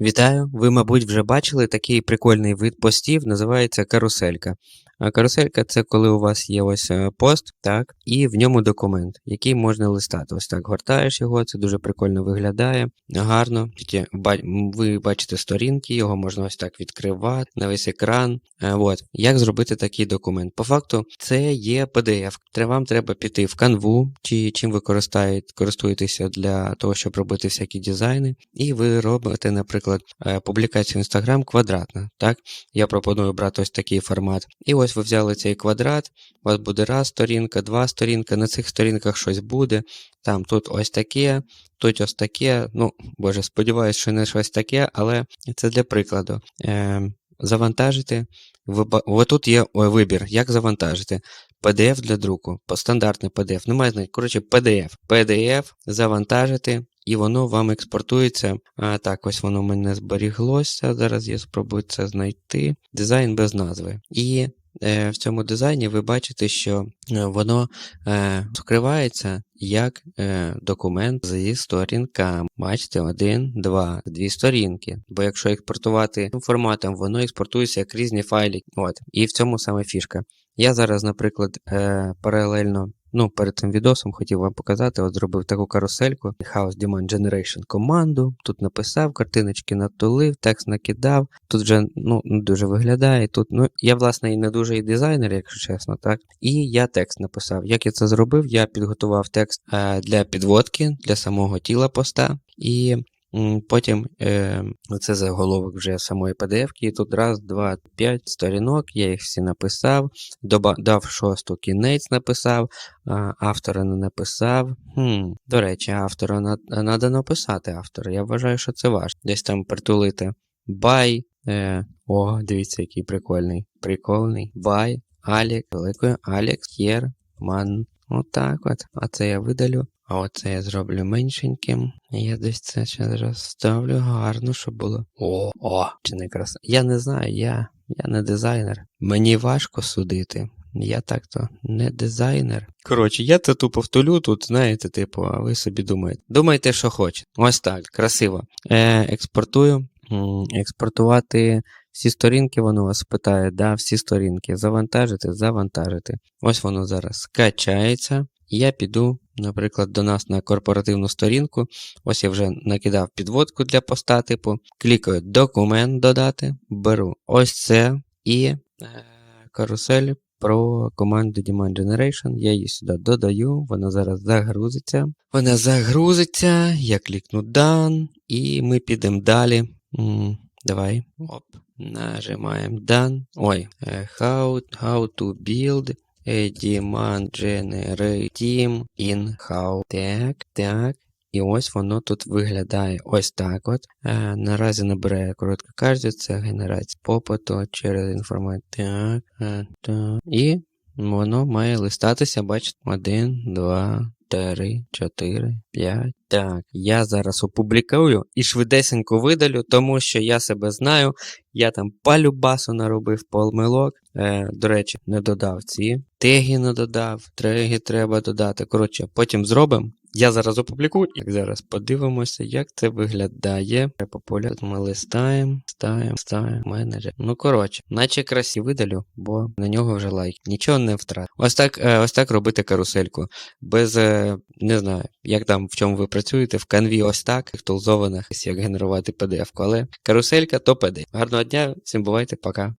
Вітаю! Ви, мабуть, вже бачили такий прикольний вид постів, називається каруселька. Каруселька це коли у вас є ось е, пост, так, і в ньому документ, який можна листати. Ось так гортаєш його, це дуже прикольно виглядає, гарно. Тільки ви бачите сторінки, його можна ось так відкривати на весь екран. Е, От. Як зробити такий документ? По факту, це є PDF. Вам треба піти в канву, чи чим ви користуєтеся для того, щоб робити всякі дизайни. І ви робите, наприклад, е, публікацію в Instagram квадратна. Так? Я пропоную брати ось такий формат. І ось ви взяли цей квадрат, у вас буде раз сторінка, два сторінка, на цих сторінках щось буде. Там тут ось таке, тут ось таке. Ну, боже, сподіваюся, що не щось таке, але це для прикладу. Е, завантажити. Ось тут є вибір, як завантажити. PDF для друку, стандартний PDF, немає значення. Коротше, PDF. PDF завантажити, і воно вам експортується. А, так, ось воно в мене зберіглося. Зараз я спробую це знайти. Дизайн без назви. І в цьому дизайні ви бачите, що е, воно е, скривається як е, документ зі сторінками. Бачите, один, два, дві сторінки. Бо якщо експортувати форматом, воно експортується як різні файли. От. І в цьому саме фішка. Я зараз, наприклад, е, паралельно, ну, перед цим відосом хотів вам показати, от зробив таку карусельку, House Demand Generation команду. Тут написав, картиночки натулив, текст накидав. Тут вже ну, не дуже виглядає. Тут, ну, я, власне, і не дуже і дизайнер, якщо чесно, так. І я текст написав. Як я це зробив? Я підготував текст е, для підводки, для самого тіла поста. І Потім е, це заголовок вже самої PDF, і тут раз, два, п'ять сторінок, я їх всі написав, доба, дав шосту кінець написав, автора не написав. Хм, до речі, автора треба написати автора. Я вважаю, що це важко. Десь там притулити бай. Е, о, дивіться, який прикольний. Прикольний. Бай, Алік, великою Алекс, Єр, Ман. Отак от. А це я видалю. А оце я зроблю меншеньким. Я десь це ще розставлю гарно, щоб було. О, о, чи не краса. Я не знаю, я, я не дизайнер. Мені важко судити. Я так-то не дизайнер. Коротше, я це тупо втулю тут, знаєте, типу, а ви собі думаєте. Думайте, що хочете. Ось так, красиво. Е, експортую. Експортувати всі сторінки, воно вас питає, да, всі сторінки. Завантажити, завантажити. Ось воно зараз скачається. Я піду, наприклад, до нас на корпоративну сторінку. Ось я вже накидав підводку для поста, типу. Клікаю документ додати, беру ось це і е, карусель про команду Demand Generation. Я її сюди додаю, вона зараз загрузиться. Вона загрузиться, я клікну Done, і ми підемо далі. Давай. Оп. Нажимаємо Done. Ой, е, how, how to build demand generate team in how. Так, так. І ось воно тут виглядає ось так от. Е, наразі набирає коротко кажучи, це генерація попиту через інформацію. Так, е, так. І воно має листатися, бачите, 1, 2, 3, 4, 5. Так, я зараз опублікую і швидесенько видалю, тому що я себе знаю. Я там палюбасу наробив помилок. Е, до речі, не додав ці. Теги не додав, треги треба додати. Коротше, потім зробимо. Я зараз опублікую, і зараз подивимося, як це виглядає. По ми листаємо, листаємо, листаємо, менеджер. Ну, коротше, наче красі видалю, бо на нього вже лайк. Нічого не втрат. Ось так, е, ось так робити карусельку. Без, е, не знаю, як там, в чому ви працюєте, в канві ось так, в як генерувати PDF, але каруселька то PD. Гарного дня, всім бувайте, пока.